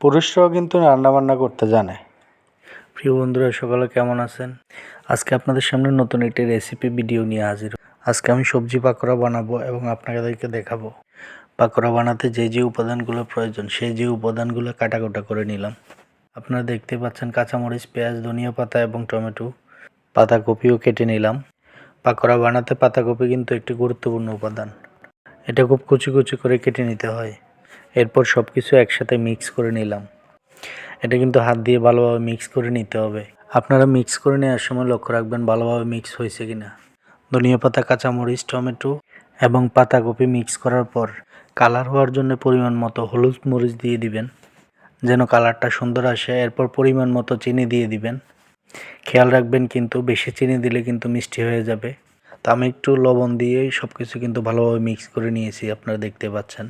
পুরুষরাও কিন্তু রান্নাবান্না করতে জানে। প্রিয় বন্ধুরা, সকলে কেমন আছেন? আজকে আপনাদের সামনে নতুন একটি রেসিপি ভিডিও নিয়ে হাজির। আজকে আমি সবজি পাকোড়া বানাবো এবং আপনাদেরকে দেখাবো। পাকোড়া বানাতে যে যে উপাদানগুলো প্রয়োজন, সেই যে উপাদানগুলো কাটাকুটা করে নিলাম। আপনারা দেখতে পাচ্ছেন কাঁচামরিচ, পেঁয়াজ, ধনিয়া পাতা এবং টমেটো পাতাকপিও কেটে নিলাম। পাকোড়া বানাতে পাতাকপি কিন্তু একটি গুরুত্বপূর্ণ উপাদান। এটা খুব কুচি কুচি করে কেটে নিতে হয়। এরপর সব কিছু একসাথে মিক্স করে নিলাম। এটা কিন্তু হাত দিয়ে ভালোভাবে মিক্স করে নিতে হবে। আপনারা মিক্স করে নেওয়ার সময় লক্ষ্য রাখবেন ভালোভাবে মিক্স হয়েছে কিনা। ধনিয়া পাতা, কাঁচামরিচ, টমেটো এবং পাতাকপি মিক্স করার পর কালার হওয়ার জন্য পরিমাণ মতো হলুদ মরিচ দিয়ে দিবেন। যেন কালারটা সুন্দর আসে, এরপর পরিমাণ মতো চিনি দিয়ে দিবেন। খেয়াল রাখবেন কিন্তু বেশি চিনি দিলে কিন্তু মিষ্টি হয়ে যাবে। তো আমি একটু লবণ দিয়ে সব কিছু কিন্তু ভালোভাবে মিক্স করে নিয়েছি, আপনারা দেখতে পাচ্ছেন।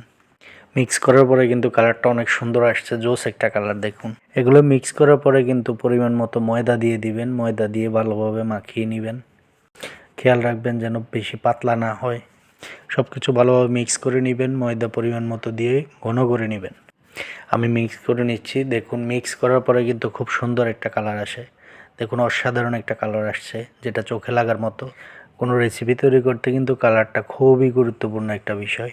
মিক্স করার পরে কিন্তু কালারটা অনেক সুন্দর আসছে। জোস একটা কালার দেখুন। এগুলো মিক্স করার পরে কিন্তু পরিমাণ মতো ময়দা দিয়ে দিবেন। ময়দা দিয়ে ভালোভাবে মাখিয়ে নেবেন। খেয়াল রাখবেন যেন বেশি পাতলা না হয়। সব কিছু ভালোভাবে মিক্স করে নেবেন। ময়দা পরিমাণ মতো দিয়ে ঘন করে নেবেন। আমি মিক্স করে নিচ্ছি। দেখুন মিক্স করার পরে কিন্তু খুব সুন্দর একটা কালার আসে। দেখুন, অসাধারণ একটা কালার আসছে, যেটা চোখে লাগার মতো। কোনো রেসিপি তৈরি করতে কিন্তু কালারটা খুবই গুরুত্বপূর্ণ একটা বিষয়।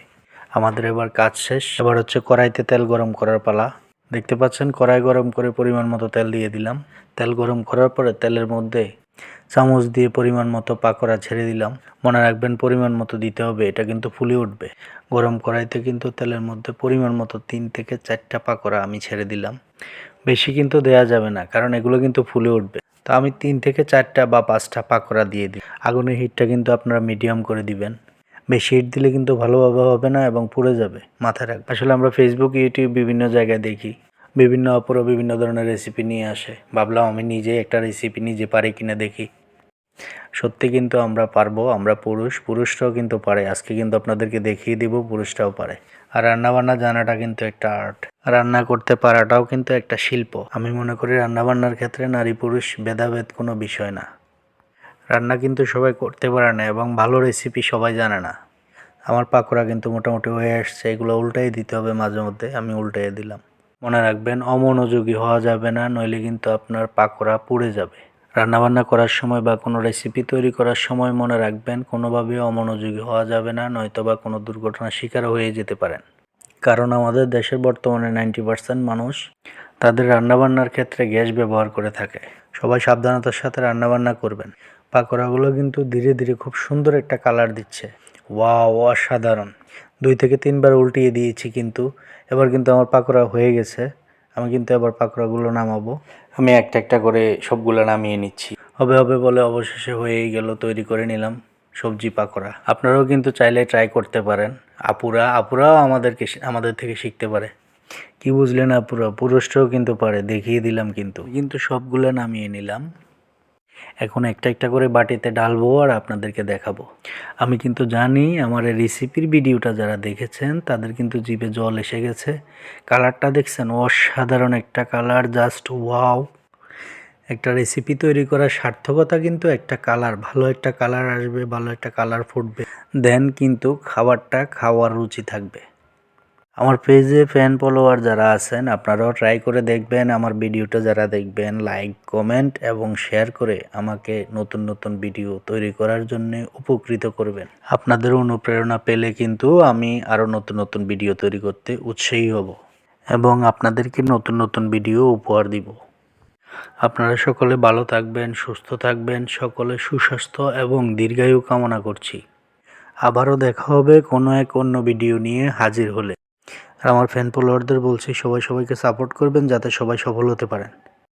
আমাদের এবার কাজ শেষ। এবার হচ্ছে কড়াইতে তেল গরম করার পালা। দেখতে পাচ্ছেন, কড়াই গরম করে পরিমাণ মতো তেল দিয়ে দিলাম। তেল গরম করার পরে তেলের মধ্যে চামচ দিয়ে পরিমাণ মতো পাকোড়া ছেড়ে দিলাম। মনে রাখবেন, পরিমাণ মতো দিতে হবে, এটা কিন্তু ফুলে উঠবে। গরম কড়াইতে কিন্তু তেলের মধ্যে পরিমাণ মতো তিন থেকে চারটা পাকোড়া আমি ছেড়ে দিলাম। বেশি কিন্তু দেয়া যাবে না, কারণ এগুলো কিন্তু ফুলে উঠবে। তো আমি তিন থেকে চারটা বা পাঁচটা পাকোড়া দিয়ে দিই। আগুনের হিটটা কিন্তু আপনারা মিডিয়াম করে দিবেন। বেশি হিট দিলে কিন্তু ভালোভাবে হবে না এবং পুড়ে যাবে মাথায় রাখবে। আসলে আমরা ফেসবুক ইউটিউব বিভিন্ন জায়গায় দেখি। বিভিন্ন অপরা বিভিন্ন ধরনের রেসিপি নিয়ে আসে। ভাবলাম আমি নিজেই একটা রেসিপি নিজে পারি কিনা দেখি। সত্যি কিন্তু আমরা পারব, আমরা পুরুষ। পুরুষরাও কিন্তু পারে। আজকে কিন্তু আপনাদেরকে দেখিয়ে দিব, পুরুষরাও পারে। আর রান্নাবান্না জানাটা কিন্তু একটা আর্ট রান্না করতে পারাটাও কিন্তু একটা শিল্প। আমি মনে করি রান্নাবান্নার ক্ষেত্রে নারী পুরুষ ভেদাভেদ কোনো বিষয় না। রান্না কিন্তু সবাই করতে পারে না এবং ভালো রেসিপি সবাই জানে না। আমার পাকোড়া কিন্তু মোটামুটি হয়ে আসছে, এগুলো উল্টাই দিতে হবে মাঝে মধ্যে, আমি উল্টাই দিলাম। মনে রাখবেন, অমনোযোগী হওয়া যাবে না, নইলে কিন্তু আপনার পাকোড়া পুড়ে যাবে। রান্নাবান্না করার সময় বা কোনো রেসিপি তৈরি করার সময় মনে রাখবেন, কোনোভাবে অমনোযোগী হওয়া যাবে না, নয়তো বা কোনো দুর্ঘটনার শিকার হয়ে যেতে পারেন। কারণ আমাদের দেশের বর্তমানে নাইনটি পার্সেন্ট মানুষ তাদের রান্নাবান্নার ক্ষেত্রে গ্যাস ব্যবহার করে থাকে। সবাই সাবধানতার সাথে রান্নাবান্না করবেন। পাকোড়াগুলো কিন্তু ধীরে ধীরে খুব সুন্দর একটা কালার দিচ্ছে। ওয়াও, অসাধারণ। দুই থেকে তিনবার উল্টিয়ে দিয়েছি কিন্তু, এবার কিন্তু আমার পাকোড়া হয়ে গেছে। আমি কিন্তু এবার পাকোড়াগুলো নামাবো। আমি একটা একটা করে সবগুলো নামিয়ে নিচ্ছি। হবে হবে বলে অবশেষে হয়েই গেল, তৈরি করে নিলাম সবজি পাকোড়া। আপনারাও কিন্তু চাইলে ট্রাই করতে পারেন। আপুরা, আপুরাও আমাদেরকে আমাদের থেকে শিখতে পারে। কি বুঝলেন আপুরা পুরুষরাও কিন্তু পারে, দেখিয়ে দিলাম কিন্তু। কিন্তু সবগুলো নামিয়ে নিলাম। এখন একটা একটা করে বাটিতে ঢালবো আর আপনাদেরকে দেখাবো। আমি কিন্তু জানি আমার এই রেসিপির ভিডিওটা যারা দেখেছেন, তাদের কিন্তু জিভে জল এসে গেছে। কালারটা দেখছেন? অসাধারণ একটা কালার জাস্ট ওয়াও একটা রেসিপি তৈরি করার সার্থকতা কিন্তু একটা কালার ভালো একটা কালার আসবে, ভালো একটা কালার ফুটবে। দেন কিন্তু খাবারটা খাওয়ার রুচি থাকবে। আমার পেজে ফ্যান ফলোয়ার যারা আছেন, আপনারাও ট্রাই করে দেখবেন, আমার ভিডিওটা যারা দেখবেন লাইক কমেন্ট এবং শেয়ার করে আমাকে নতুন নতুন ভিডিও তৈরি করার জন্য উপকৃত করবেন। আপনাদের অনুপ্রেরণা পেলে কিন্তু আমি আরও নতুন নতুন ভিডিও তৈরি করতে উৎসাহী হব এবং আপনাদেরকে নতুন নতুন ভিডিও উপহার দিব। আপনারা সকলে ভালো থাকবেন, সুস্থ থাকবেন, সকলে সুস্বাস্থ্য এবং দীর্ঘায়ু কামনা করছি। আবারও দেখা হবে কোনো এক অন্য ভিডিও নিয়ে হাজির হলে। আর আমার ফ্যান ফলোয়ারদের বলছি সবাই সবাইকে সাপোর্ট করবেন যাতে সবাই সফল হতে পারেন।